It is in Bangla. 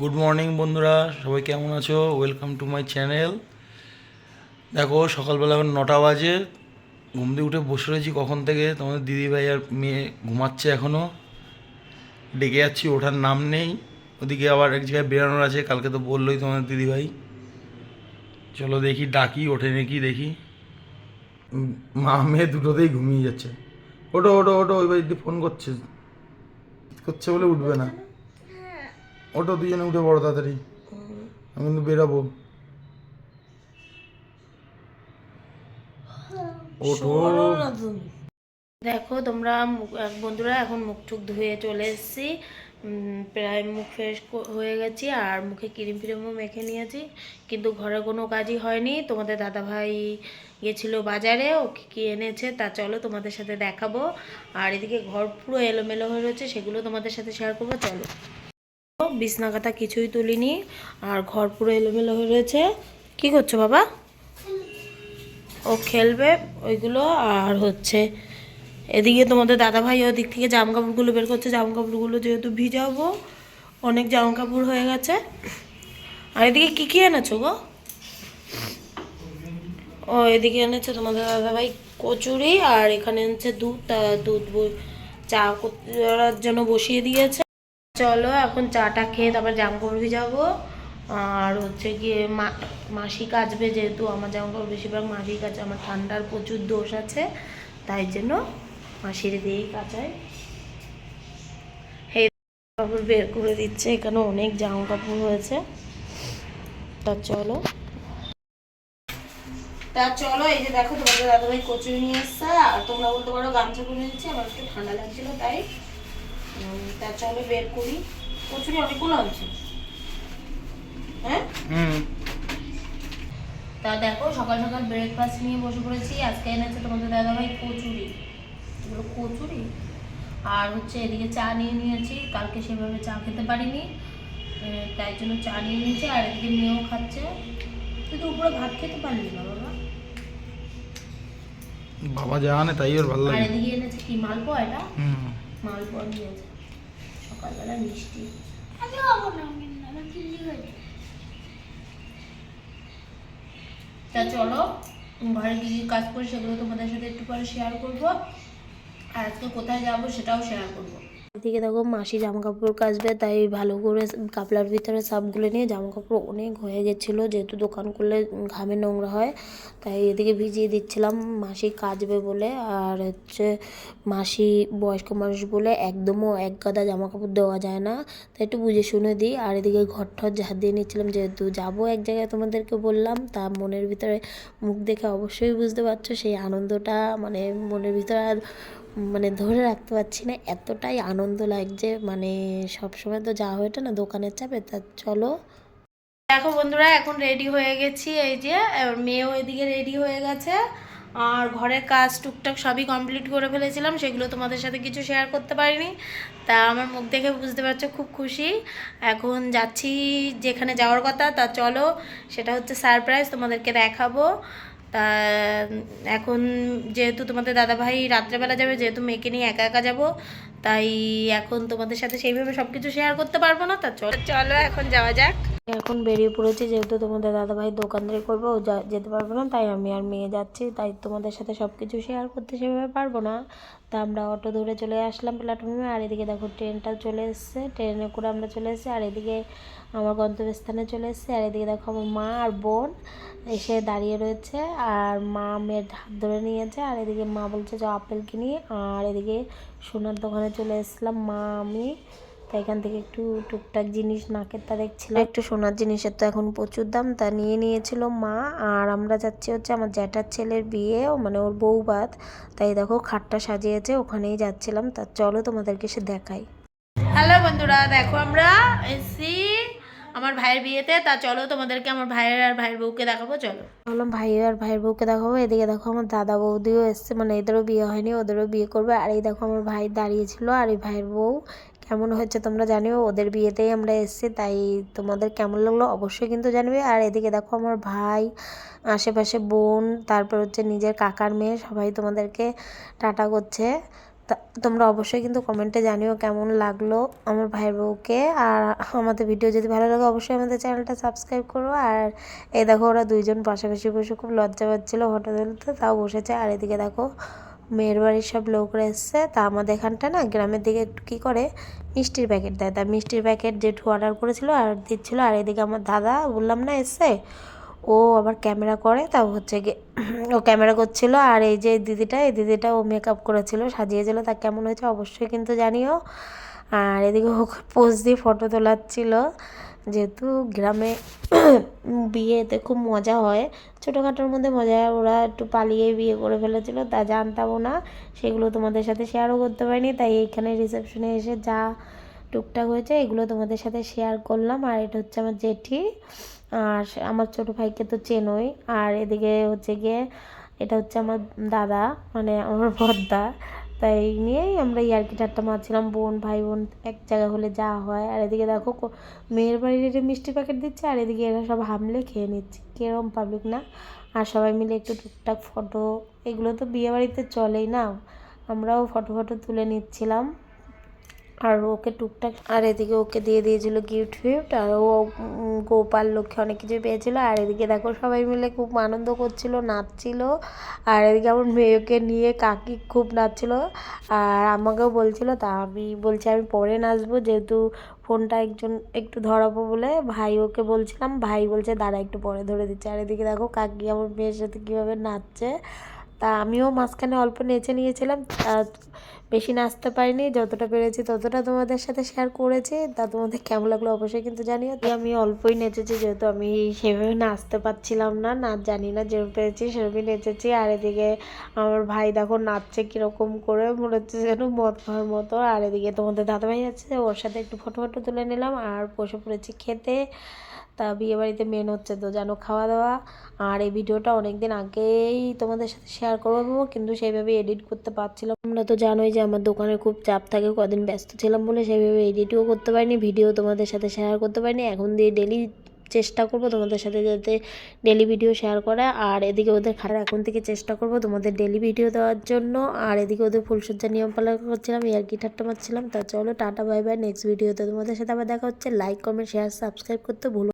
গুড মর্নিং বন্ধুরা। সবাই কেমন আছো? ওয়েলকাম টু মাই চ্যানেল দেখো, সকালবেলা এখন নটা বাজে। ঘুম দিয়ে উঠে বসে রয়েছি কখন থেকে? তোমাদের দিদিভাই আর মেয়ে ঘুমাচ্ছে এখনও ডেকে যাচ্ছি, ওঠার নাম নেই। ওদিকে আবার এক জায়গায় বেরোনোর আছে, কালকে তো বললোই তোমাদের দিদিভাই। চলো দেখি, ডাকি, ওঠে নাকি, দেখি। মা, মেয়ে দুটোতেই ঘুমিয়ে যাচ্ছে। ওটো ওটো ওটো ওই বাড়িতে ফোন করছে। করছে বলে উঠবে না। ওটো দুজনে উঠে বড় তাড়াতাড়ি। আমি কিন্তু বেরাবো। দেখো তোমরা আহ, বন্ধুরা এখন মুখ টুক ধুয়ে চলে এসেছি। প্রায় মুখ ফ্রেশ হয়ে গেছি আর মুখে ক্রিম ফ্রিমও মেখে নিয়েছি। কিন্তু ঘরে কোনো কাজই হয়নি। তোমাদের দাদা ভাই গেছিল বাজারে ও কী কী এনেছে তা চলো তোমাদের সাথে দেখাবো। আর এদিকে ঘর পুরো এলোমেলো হয়ে রয়েছে সেগুলো তোমাদের সাথে শেয়ার করব চলো। বিছনা কাতা কিছুই তুলিনি, আর ঘর পুরো এলোমেলো হয়ে রয়েছে। কি করছ বাবা? ও খেলবে ওইগুলো, আর হচ্ছে এদিকে তোমাদের দাদা ভাই ওদিক থেকে জামা কাপড়গুলো বের করছে। জামা কাপড়গুলো যেহেতু ভিজাবো, অনেক জামা কাপড় হয়ে গেছে। আর এদিকে কী কী এনেছো গো? ও, এদিকে এনেছে তোমাদের দাদা ভাই কচুরি, আর এখানে এনেছে দুধ দুধ চা করার জন্য বসিয়ে দিয়েছে। চলো, এখন চাটা খেয়ে তারপর জামা কাপড় ভিজাবো আর হচ্ছে গিয়ে মাসি কাচবে যেহেতু, আমার জামা কাপড় বেশিরভাগ মাসি কাচে, আমার ঠান্ডার প্রচুর দোষ আছে, তাই জন্য মাসির দিয়েই কাচায়। কাপড় বের করে দিচ্ছে, এখানে অনেক জামা কাপড় হয়েছে। তা চলো। তা চলো, এই যে দেখো তোমাদের দাদাভাই কচুরি নিয়ে এসছে, আর তোমরা বলতে পারো গামছা করে নিচ্ছে আমার একটু ঠান্ডা লাগছিল, তাই তা চলো বের করি। কচুরি অনেকগুলো আছে হ্যাঁ? তা দেখো সকাল সকাল ব্রেকফাস্ট নিয়ে বসে পড়েছি। আজকে এনেছে তোমাদের দাদাভাই কচুরি। এগুলো কচুরি? আর হচ্ছে এদিকে চা নিয়ে নিয়েছি। কালকে সেভাবে চা খেতে পারিনি। তাই জন্য চা নিয়ে নিয়েছি। আর এদিকে মেয়েও খাচ্ছে। তুই তো উপরে ভাত খেতে পারলি না বাবা বাবা আনে তাই ওর ভালো আর এদিকে এনেছে কি মালপোয়া এটা? হুম। মালপোয়া নিয়েছে সকালবেলা মিষ্টি। তা চলো ঘরে কি কি কাজ করি সেগুলো তোমাদের সাথে একটু পরে শেয়ার করব। আর আজকে কোথায় যাব সেটাও শেয়ার করব। এদিকে দেখো মাসি জামা কাপড় কাচবে, তাই ভালো করে কাপলার ভিতরে সাপগুলো নিয়ে জামা কাপড় অনেক হয়ে গেছিল। যেহেতু দোকান করলে ঘামে নোংরা হয়, তাই এদিকে ভিজিয়ে দিচ্ছিলাম। মাসি কাচবে বলে, আর হচ্ছে মাসি বয়স্ক মানুষ বলে একদমও এক গাদা জামা কাপড় দেওয়া যায় না। তাই একটু বুঝে শুনে দিই। আর এদিকে ঘর ঠর ঝাড় দিয়ে নিচ্ছিলাম। যেহেতু যাব এক জায়গায় তোমাদেরকে বললাম, তা মনের ভিতরে মুখ দেখে অবশ্যই বুঝতে পারছ সেই আনন্দটা মানে মনের ভিতরে আর মানে ধরে রাখতে পারছি না, এতটাই আনন্দ লাগছে মানে সবসময় তো যাওয়া হয়ে ওঠে না দোকানের চাপে, তা চলো। দেখো বন্ধুরা, এখন রেডি হয়ে গেছি, এই যে মেয়েও এদিকে রেডি হয়ে গেছে। আর ঘরের কাজ টুকটাক সবই কমপ্লিট করে ফেলেছিলাম, সেগুলো তোমাদের সাথে কিছু শেয়ার করতে পারিনি। তা আমার মুখ দেখে বুঝতে পারছ, খুব খুশি। এখন যাচ্ছি যেখানে যাওয়ার কথা, তা চলো, সেটা হচ্ছে সারপ্রাইজ তোমাদেরকে দেখাবো। তা এখন যেহেতু তোমাদের দাদাভাই রাত্রেবেলা যাবে যেহেতু মেয়েকে নিয়ে একা একা যাব তাই এখন তোমাদের সাথে সেইভাবে সব কিছু শেয়ার করতে পারব না, তা চলো। চলো এখন যাওয়া যাক। এখন বেরিয়ে পড়েছি, যেহেতু তোমাদের দাদাভাই দোকানদারি করব যেতে পারব না, তাই আমি আর মেয়ে যাচ্ছি, তাই তোমাদের সাথে সব কিছু শেয়ার করতে সেভাবে পারব না। তা আমরা অটো ধরে চলে আসলাম প্ল্যাটফর্মে, আর এদিকে দেখো ট্রেনটা চলে এসছে ট্রেনে করে আমরা চলে এসেছি, আর এদিকে আমার গন্তব্যস্থানে চলে এসেছি, আর এদিকে দেখো আমার মা আর বোন এসে দাঁড়িয়ে রয়েছে, আর মা মেয়ের হাত ধরে নিয়েছে, আর এদিকে মা বলছে যে আপেল কিনি আর এদিকে সোনার দোকানে চলে এসেছিলাম মা আমি। তাই এখান থেকে একটু টুকটাক জিনিস নাকের তা দেখছিলাম। একটু সোনার জিনিসের তো এখন প্রচুর দাম তা নিয়ে নিয়েছিল মা। আর আমরা যাচ্ছি হচ্ছে আমার জ্যাঠার ছেলের বিয়ে ও মানে ওর বউ বাত তাই দেখো খাটটা সাজিয়েছে ওখানেই যাচ্ছিলাম। তা চলো তোমাদেরকে সে দেখাই। হ্যালো বন্ধুরা দেখো আমরা এসি আমার ভাইয়ের বিয়েতে, তা চলো তোমাদেরকে আমার ভাইয়ের আর ভাইয়ের বউকে দেখাবো, চলো। বললাম ভাই আর ভাইয়ের বউকে দেখাবো? এদিকে দেখো, আমার দাদা বৌদিও এসছে। মানে এদেরও বিয়ে হয়নি, ওদেরও বিয়ে করবে। আর এই দেখো, আমার ভাই দাঁড়িয়েছিল। আর এই ভাইয়ের বউ কেমন হয়েছে তোমরা জানিও? ওদের বিয়েতেই আমরা এসেছি, তাই তোমাদের কেমন লাগল অবশ্যই কিন্তু জানবে। আর এদিকে দেখো, আমার ভাই, আশেপাশে বোন, তারপর হচ্ছে নিজের কাকার মেয়ে, সবাই তোমাদেরকে টাটা করছে। তোমরা অবশ্যই কিন্তু কমেন্টে জানিও কেমন লাগল আমার ভাইয়ের বউকে। আর আমাদের ভিডিও যদি ভালো লাগে, অবশ্যই আমাদের চ্যানেলটা সাবস্ক্রাইব করো। আর এই দেখো, ওরা দুইজন পাশাপাশি বসে খুব লজ্জা পাচ্ছিলো ফটো তুলতে তাও বসেছে। আর এদিকে দেখো, মেয়ের বাড়ির সব লোকরা এসছে। তা আমাদের এখানটা না, গ্রামের দিকে একটু কী করে, মিষ্টির প্যাকেট দেয়। তা মিষ্টির প্যাকেট জেঠু অর্ডার করেছিল আর দিচ্ছিল। আর এদিকে আমার দাদা, বললাম না এসছে? ও আবার ক্যামেরা করে, তাও হচ্ছে গিয়ে ও ক্যামেরা করছিল আর এই যে দিদিটা, এই দিদিটা ও মেকআপ করেছিল, সাজিয়েছিল, তা কেমন হয়েছে অবশ্যই কিন্তু জানিও। আর এদিকে ও পোজ দিয়ে ফটো তোলাচ্ছিল, যেহেতু গ্রামে বিয়েতে খুব মজা হয়। ছোটোখাটোর মধ্যে মজা, ওরা একটু পালিয়ে বিয়ে করে ফেলেছিল, তা জানতামও না। সেগুলো তোমাদের সাথে শেয়ারও করতে পারিনি, তাই এইখানে রিসেপশনে এসে যা টুকটাক হয়েছে, এগুলো তোমাদের সাথে শেয়ার করলাম। আর এটা হচ্ছে আমার জেঠি, আর আমার ছোটো ভাইকে তো চেনই। আর এদিকে হচ্ছে গিয়ে এটা হচ্ছে আমার দাদা মানে আমার বড়দা তাই নিয়েই আমরা ইয়ার্কি ঠাট্টা মারছিলাম। বোন, ভাই, বোন এক জায়গা হলে যা হয়। আর এদিকে দেখো মেয়ের বাড়ির এটা মিষ্টি প্যাকেট দিচ্ছে, আর এদিকে এরা সব হামলে খেয়ে নিচ্ছে। কেরম পাবলিক না? আর সবাই মিলে একটু টুকটাক ফটো এগুলো তো বিয়ে বাড়িতে চলেই না। আমরাও ফটো ফটো তুলে নিচ্ছিলাম। আর ওকে টুকটাক, আর এদিকে ওকে দিয়ে দিয়েছিল গিফট ফিফট, আর ও গোপাল লক্ষ্যে অনেক কিছু পেয়েছিল। আর এদিকে দেখো সবাই মিলে খুব আনন্দ করছিল, নাচছিল। আর এদিকে আমার মেয়েকে নিয়ে কাকি খুব নাচছিল। আর আমাকেও বলছিল, তা আমি বলছি আমি পরে নাচবো, যেহেতু ফোনটা একজন, একটু ধরাবো বলে ভাই ওকে বলছিলাম। ভাই বলছে, দাঁড়া একটু পরে ধরে দিচ্ছে। আর এদিকে দেখো কাকি আমার মেয়ের সাথে কীভাবে নাচছে। তা আমিও মাঝখানে অল্প নেচে নিয়েছিলাম বেশি নাচতে পারিনি, যতটা পেরেছি ততটা তোমাদের সাথে শেয়ার করেছি, তা তোমাদের কেমন লাগল অবশ্যই কিন্তু জানিও। তাই আমি অল্পই নেচেছি যেহেতু আমি সেভাবে নাচতে পারছিলাম না নাচ জানি না যেরকম পেরেছি সেরকমই নেচেছি, আর এদিকে আমার ভাই দেখো নাচছে কীরকম করে, মনে হচ্ছে যেন মদ খাওয়ার মতো, আর এদিকে তোমাদের দাদা ভাই আছে, ওর সাথে একটু ফটো ফটো তুলে নিলাম, আর বসে পড়েছি খেতে। তা বিয়ে বাড়িতে মেন হচ্ছে তো, জানো খাওয়া দাওয়া আর এই ভিডিওটা অনেক দিন আগেই তোমাদের সাথে শেয়ার করব কিন্তু সেইভাবে এডিট করতে পারছিলাম তোমরা তো জানোই যে আমার দোকানে খুব চাপ থাকে, কদিন ব্যস্ত ছিলাম বলে সেইভাবে এডিটও করতে পারিনি ভিডিও তোমাদের সাথে শেয়ার করতে পারিনি। এখন দিয়ে ডেলি চেষ্টা করব তোমাদের সাথে যাতে ডেলি ভিডিও শেয়ার করা। আর এদিকে ওদের খারাপ, এখন থেকে চেষ্টা করব তোমাদের ডেলি ভিডিও দেওয়ার জন্য। আর এদিকে ওদের ফুলসজ্জা নিয়ম পালন করছিলাম ইয়ার ঠাট্টা মারছিলাম। তা চলো, টাটা বাই বাই নেক্সট ভিডিওতে তোমাদের সাথে আবার দেখা হচ্ছে। লাইক কমেন্ট শেয়ার সাবস্ক্রাইব করতে ভুলো